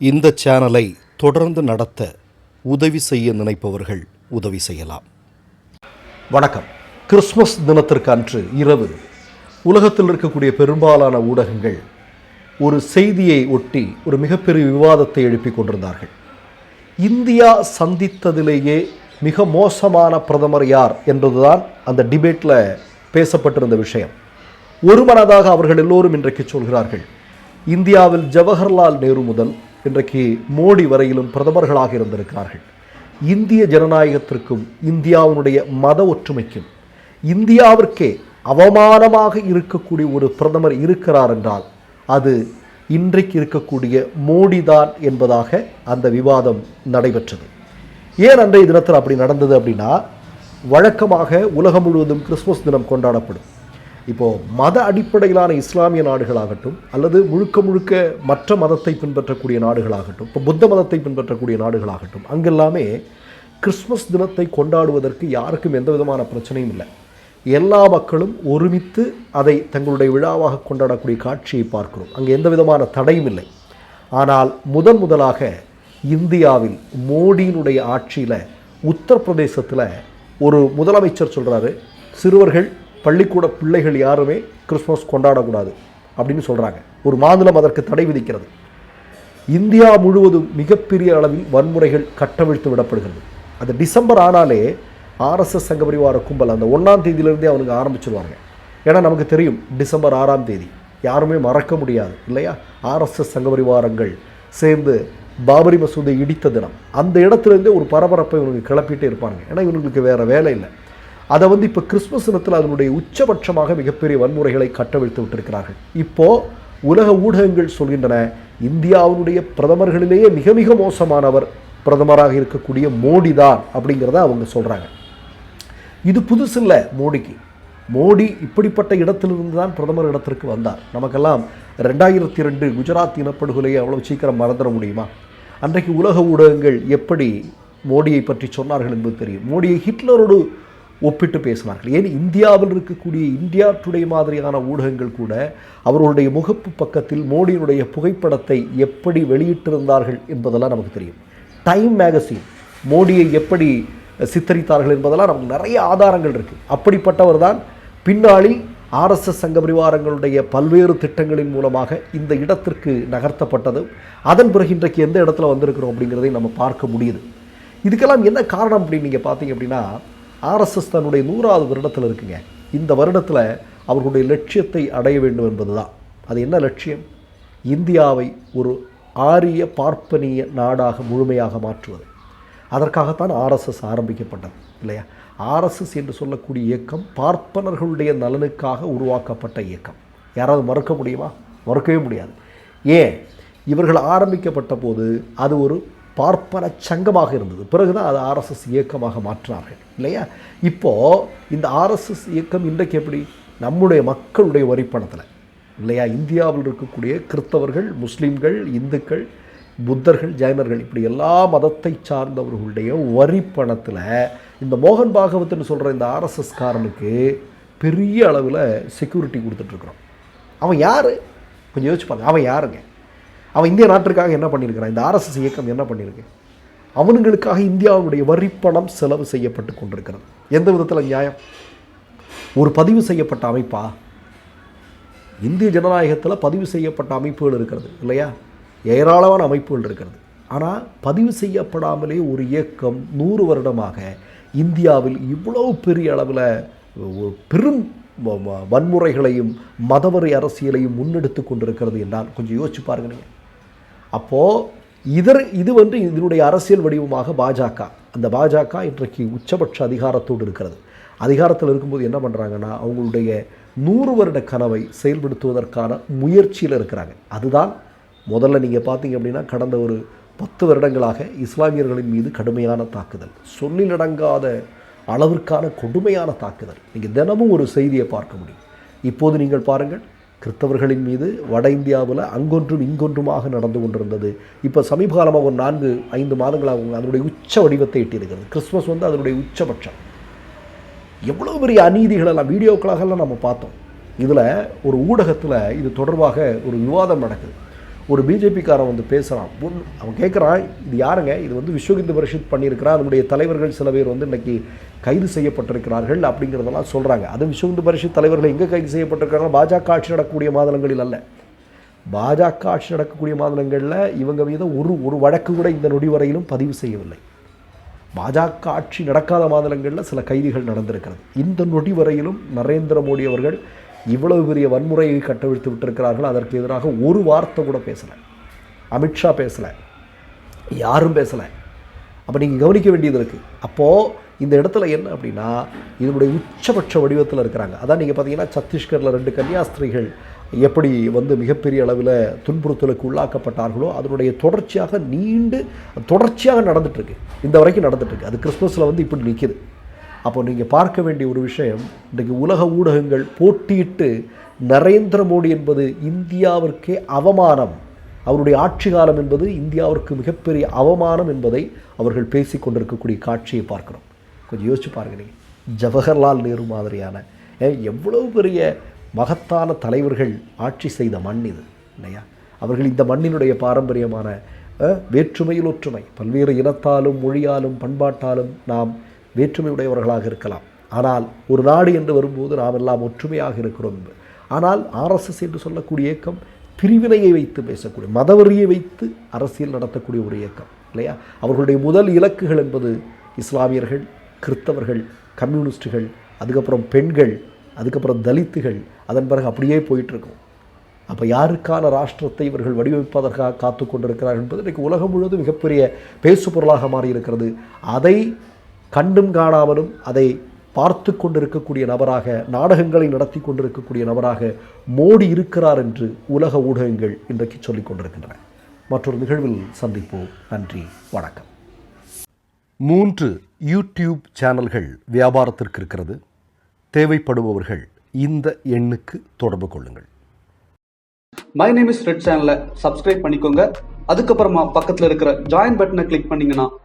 இந்த சேனலை தொடர்ந்து நடத்த உதவி செய்ய நினைப்பவர்கள் உதவி செய்யலாம். வணக்கம். கிறிஸ்மஸ் தினத்திற்கு அன்று இரவு உலகத்தில் இருக்கக்கூடிய பெரும்பாலான ஊடகங்கள் ஒரு செய்தியை ஒட்டி ஒரு மிகப்பெரிய விவாதத்தை எழுப்பிக் கொண்டிருந்தார்கள். இந்தியா சந்தித்ததிலேயே மிக மோசமான பிரதமர் யார் என்பதுதான் அந்த டிபேட்டில் பேசப்பட்டிருந்த விஷயம். ஒருமனதாக அவர்கள் எல்லோரும் இன்றைக்கு சொல்கிறார்கள் இந்தியாவில் ஜவஹர்லால் நேரு முதல் இன்றைக்கு மோடி வரையிலும் பிரதமர்களாக இருந்திருக்கிறார்கள். இந்திய ஜனநாயகத்திற்கும் இந்தியாவினுடைய மத ஒற்றுமைக்கும் இந்தியாவிற்கே அவமானமாக இருக்கக்கூடிய ஒரு பிரதமர் இருக்கிறார் என்றால் அது இன்றைக்கு இருக்கக்கூடிய மோடி தான் என்பதாக அந்த விவாதம் நடைபெற்றது. ஏன் அன்றைய தினத்தில் அப்படி நடந்தது அப்படின்னா வழக்கமாக உலகம் முழுவதும் கிறிஸ்மஸ் தினம் கொண்டாடப்படும். இப்போது மத அடிப்படையிலான இஸ்லாமிய நாடுகளாகட்டும் அல்லது முழுக்க முழுக்க மற்ற மதத்தை பின்பற்றக்கூடிய நாடுகளாகட்டும் இப்போ புத்த மதத்தை பின்பற்றக்கூடிய நாடுகளாகட்டும் அங்கெல்லாமே கிறிஸ்மஸ் தினத்தை கொண்டாடுவதற்கு யாருக்கும் எந்த விதமான பிரச்சனையும் இல்லை. எல்லா மக்களும் ஒருமித்து அதை தங்களுடைய விழாவாக கொண்டாடக்கூடிய காட்சியை பார்க்கிறோம். அங்கே எந்த விதமான தடையும் இல்லை. ஆனால் முதன் முதலாக இந்தியாவில் மோடியினுடைய ஆட்சியில் உத்தரப்பிரதேசத்தில் ஒரு முதலமைச்சர் சொல்கிறாரு சிறுவர்கள் பள்ளிக்கூட பிள்ளைகள் யாருமே கிறிஸ்மஸ் கொண்டாடக்கூடாது அப்படின்னு சொல்கிறாங்க ஒரு மாநிலம் அதற்கு தடை விதிக்கிறது. இந்தியா முழுவதும் மிகப்பெரிய அளவில் வன்முறைகள் கட்டவிழ்த்து விடப்படுகிறது. அது டிசம்பர் ஆனாலே ஆர்எஸ்எஸ் சங்கபரிவார கும்பல் அந்த ஒன்றாம் தேதியிலேருந்தே அவனுக்கு ஆரம்பிச்சிருவாங்க ஏன்னா நமக்கு தெரியும் டிசம்பர் ஆறாம் தேதி. யாருமே மறக்க முடியாது இல்லையா? ஆர்எஸ்எஸ் சங்க பரிவாரங்கள் சேர்ந்து பாபரி மசூதை இடித்த தினம். அந்த இடத்துலேருந்தே ஒரு பரபரப்பை இவனுக்கு கிளப்பிட்டே இருப்பாங்க ஏன்னா இவங்களுக்கு வேறு வேலை இல்லை. அதை வந்து இப்போ கிறிஸ்மஸ் தினத்தில் அதனுடைய உச்சபட்சமாக மிகப்பெரிய வன்முறைகளை கட்டவிழ்த்து விட்டிருக்கிறார்கள். இப்போது உலக ஊடகங்கள் சொல்கின்றன இந்தியாவினுடைய பிரதமர்களிலேயே மிக மிக மோசமானவர் பிரதமராக இருக்கக்கூடிய மோடி தான் அப்படிங்கிறத அவங்க சொல்கிறாங்க இது புதுசு இல்லை மோடிக்கு. மோடி இப்படிப்பட்ட இடத்திலிருந்து தான் பிரதமர் இடத்திற்கு வந்தார். நமக்கெல்லாம் ரெண்டாயிரத்தி ரெண்டு குஜராத் இனப்படுகொலையை அவ்வளோ சீக்கிரம் மறந்துட முடியுமா? அன்றைக்கு உலக ஊடகங்கள் எப்படி மோடியை பற்றி சொன்னார்கள் என்பது தெரியும். மோடியை ஹிட்லரோடு ஒப்பிட்டு பேசினார்கள் ஏன் இந்தியாவில் இருக்கக்கூடிய இந்தியா டுடே மாதிரியான ஊடகங்கள் கூட அவர்களுடைய முகப்பு பக்கத்தில் மோடியினுடைய புகைப்படத்தை எப்படி வெளியிட்டிருந்தார்கள் என்பதெல்லாம் நமக்கு தெரியும். டைம் மேகசின் மோடியை எப்படி சித்தரித்தார்கள் என்பதெல்லாம் நமக்கு நிறைய ஆதாரங்கள் இருக்குது அப்படிப்பட்டவர் தான் பின்னாளில் ஆர்எஸ்எஸ் சங்க பரிவாரங்களுடைய பல்வேறு திட்டங்களின் மூலமாக இந்த இடத்திற்கு நகர்த்தப்பட்டது. அதன் பிறகு இன்றைக்கு எந்த இடத்துல வந்திருக்கிறோம் அப்படிங்கிறதை நம்ம பார்க்க முடியுது. இதுக்கெல்லாம் என்ன காரணம் அப்படின்னு நீங்கள் பார்த்தீங்க அப்படின்னா ஆர்எஸ்எஸ் தன்னுடைய நூறாவது வருடத்தில் இருக்குங்க. இந்த வருடத்தில் அவர்களுடைய லட்சியத்தை அடைய வேண்டும் என்பது தான் அது என்ன லட்சியம்? இந்தியாவை ஒரு ஆரிய பார்ப்பனிய நாடாக முழுமையாக மாற்றுவது. அதற்காகத்தான் ஆர்எஸ்எஸ் ஆரம்பிக்கப்பட்டது இல்லையா? ஆர்எஸ்எஸ் என்று சொல்லக்கூடிய இயக்கம் பார்ப்பனர்களுடைய நலனுக்காக உருவாக்கப்பட்ட இயக்கம். யாராவது மறுக்க முடியுமா? மறுக்கவே முடியாது. ஏன்? இவர்கள் ஆரம்பிக்கப்பட்ட போது அது ஒரு பார்ப்பன சங்கமாக இருந்தது. பிறகுதான் அது ஆர்எஸ்எஸ் இயக்கமாக மாற்றினார்கள் இல்லையா? இப்போது இந்த ஆர்எஸ்எஸ் இயக்கம் இன்றைக்கு எப்படி? நம்முடைய மக்களுடைய வரிப்பணத்தில் இல்லையா? இந்தியாவில் இருக்கக்கூடிய கிறிஸ்தவர்கள் முஸ்லீம்கள் இந்துக்கள் புத்தர்கள் ஜைனர்கள் இப்படி எல்லா மதத்தை சார்ந்தவர்களுடைய வரி பணத்தில் இந்த மோகன் பாகவத்னு சொல்கிற இந்த ஆர்எஸ்எஸ்காரனுக்கு பெரிய அளவில் செக்யூரிட்டி கொடுத்துட்ருக்குறோம் அவன் யார்? கொஞ்சம் யோசிச்சு பாருங்க. அவன் யாருங்க? அவன் இந்திய நாட்டிற்காக என்ன பண்ணியிருக்கிறான்? இந்த ஆர்எஸ்எஸ் இயக்கம் என்ன பண்ணியிருக்கு? அவனுங்களுக்காக இந்தியாவுடைய வரிப்பணம் செலவு செய்யப்பட்டு கொண்டிருக்கிறது. எந்த விதத்தில் நியாயம்? ஒரு பதிவு செய்யப்பட்ட அமைப்பா? இந்திய ஜனநாயகத்தில் பதிவு செய்யப்பட்ட அமைப்புகள் இருக்கிறது இல்லையா? ஏராளமான அமைப்புகள் இருக்கிறது. ஆனால் பதிவு செய்யப்படாமலே ஒரு இயக்கம் நூறு வருடமாக இந்தியாவில் இவ்வளவு பெரிய அளவில் ஒரு பெரும் வ- வ- வன்முறைகளையும் மதவரி அரசியலையும் முன்னெடுத்து கொண்டிருக்கிறது என்றால் கொஞ்சம் யோசிச்சு பாருங்க நீங்கள் அப்போது இதர் இது வந்து இதனுடைய அரசியல் வடிவமாக பாஜக அந்த பாஜக இன்றைக்கு உச்சபட்ச அதிகாரத்தோடு இருக்கிறது. அதிகாரத்தில் இருக்கும்போது என்ன பண்ணுறாங்கன்னா அவங்களுடைய நூறு வருட கனவை செயல்படுத்துவதற்கான முயற்சியில் இருக்கிறாங்க. அதுதான் முதல்ல நீங்கள் பார்த்தீங்க அப்படின்னா கடந்த ஒரு பத்து வருடங்களாக இஸ்லாமியர்களின் மீது கடுமையான தாக்குதல். சொல்லிலடங்காத அளவிற்கான கொடுமையான தாக்குதல். நீங்கள் தினமும் ஒரு செய்தியை பார்க்க முடியும். இப்போது நீங்கள் பாருங்கள் கிறிஸ்தவர்களின் மீது வட இந்தியாவில் அங்கொன்றும் இங்கொன்றுமாக நடந்து கொண்டிருந்தது. இப்போ சமீப காலமாக ஒரு நான்கு ஐந்து மாதங்களாக அதனுடைய உச்ச வடிவத்தை எட்டியிருக்கிறது. கிறிஸ்மஸ் வந்து அதனுடைய உச்சபட்சம். எவ்வளோ பெரிய அநீதிகளெல்லாம் வீடியோக்களாகலாம் நம்ம பார்த்தோம். இதில் ஒரு ஊடகத்தில் இது தொடர்பாக ஒரு விவாதம் நடக்குது. ஒரு பிஜேபிக்காரன் வந்து பேசுகிறான் பொன் அவன் கேட்குறான் இது யாருங்க? இது வந்து விஸ்வகிந்து பரிஷத் பண்ணியிருக்கிறான் அதனுடைய தலைவர்கள் சில பேர் வந்து இன்றைக்கி கைது செய்யப்பட்டிருக்கிறார்கள் அப்படிங்கிறதெல்லாம் சொல்கிறாங்க அது விஸ்வ பரிஷத் தலைவர்கள் எங்கே கைது செய்யப்பட்டிருக்காங்க? பாஜக ஆட்சி நடக்கக்கூடிய மாநிலங்களில் அல்ல. பாஜக ஆட்சி நடக்கக்கூடிய மாநிலங்களில் இவங்க மீது ஒரு ஒரு வழக்கு கூட இந்த நொடி வரையிலும் பதிவு செய்யவில்லை. பாஜக ஆட்சி நடக்காத மாநிலங்களில் சில கைதிகள் நடந்திருக்கிறது. இந்த நொடி வரையிலும் நரேந்திர மோடி அவர்கள் இவ்வளவு பெரிய வன்முறையை கட்டவிழ்த்து விட்டிருக்கிறார்கள். அதற்கு எதிராக ஒரு வார்த்தை கூட பேசலை. அமித்ஷா பேசலை. யாரும் பேசலை. அப்போ நீங்கள் கவனிக்க வேண்டியது இருக்குது அப்போது இந்த இடத்துல என்ன அப்படின்னா இதனுடைய உச்சபட்ச வடிவத்தில் இருக்கிறாங்க. அதான் நீங்கள் பார்த்தீங்கன்னா சத்தீஸ்கரில் ரெண்டு கன்னியாஸ்திரிகள் எப்படி வந்து மிகப்பெரிய அளவில் துன்புறுத்தலுக்கு உள்ளாக்கப்பட்டார்களோ அதனுடைய தொடர்ச்சியாக நீண்டு தொடர்ச்சியாக நடந்துட்டுருக்கு இந்த வரைக்கும் நடந்துட்டுருக்கு அது கிறிஸ்மஸில் வந்து இப்படி நிற்கிது அப்போ நீங்கள் பார்க்க வேண்டிய ஒரு விஷயம் இன்றைக்கு உலக ஊடகங்கள் போட்டியிட்டு நரேந்திர மோடி என்பது இந்தியாவிற்கே அவமானம். அவருடைய ஆட்சி காலம் என்பது இந்தியாவிற்கு மிகப்பெரிய அவமானம் என்பதை அவர்கள் பேசி கொண்டிருக்கக்கூடிய காட்சியை பார்க்குறோம். கொஞ்சம் யோசிச்சு பாருங்க நீங்கள் ஜவஹர்லால் நேரு மாதிரியான எவ்வளவு பெரிய மகத்தான தலைவர்கள் ஆட்சி செய்த மண் இது இல்லையா? அவர்கள் இந்த மண்ணினுடைய பாரம்பரியமான வேற்றுமையில் ஒற்றுமை. பல்வேறு இனத்தாலும் மொழியாலும் பண்பாட்டாலும் நாம் வேற்றுமையுடையவர்களாக இருக்கலாம். ஆனால் ஒரு நாடு என்று வரும்போது நாம் எல்லாம் ஒற்றுமையாக இருக்கிறோம் என்பது. ஆனால் ஆர்எஸ்எஸ் என்று சொல்லக்கூடிய இயக்கம் பிரிவினையை வைத்து பேசக்கூடிய மதவெறியை வைத்து அரசியல் நடத்தக்கூடிய ஒரு இயக்கம் இல்லையா? அவர்களுடைய முதல் இலக்குகள் என்பது இஸ்லாமியர்கள் கிறிஸ்தவர்கள் கம்யூனிஸ்டுகள் அதுக்கப்புறம் பெண்கள் அதுக்கப்புறம் தலித்துகள் அதன் பிறகு அப்படியே போயிட்டுருக்கும். அப்போ யாருக்கான ராஷ்டிரத்தை இவர்கள் வடிவமைப்பதற்காக காத்து கொண்டிருக்கிறார்கள் என்பது இன்றைக்கு உலகம் முழுவதும் மிகப்பெரிய பேசு பொருளாக மாறியிருக்கிறது. அதை கண்டும் காணாமலும் அதை பார்த்து கொண்டிருக்கக்கூடிய நபராக நாடகங்களை நடத்தி கொண்டிருக்கக்கூடிய நபராக மோடி இருக்கிறார் என்று உலக ஊடகங்கள் இன்றைக்கு சொல்லிக் கொண்டிருக்கின்றன. மற்றொரு நிகழ்வில் சந்திப்போம். நன்றி. வணக்கம். மூன்று யூடியூப் சேனல்கள் வியாபாரத்திற்கு இருக்கிறது. தேவைப்படுபவர்கள் இந்த எண்ணுக்கு தொடர்பு கொள்ளுங்கள். மை நேம் இஸ் ரெட் சேனலை சப்ஸ்கிரைப் பண்ணிக்கோங்க. அதுக்கப்புறமா பக்கத்தில் இருக்கிற ஜாயின் பட்டனை கிளிக் பண்ணீங்கன்னா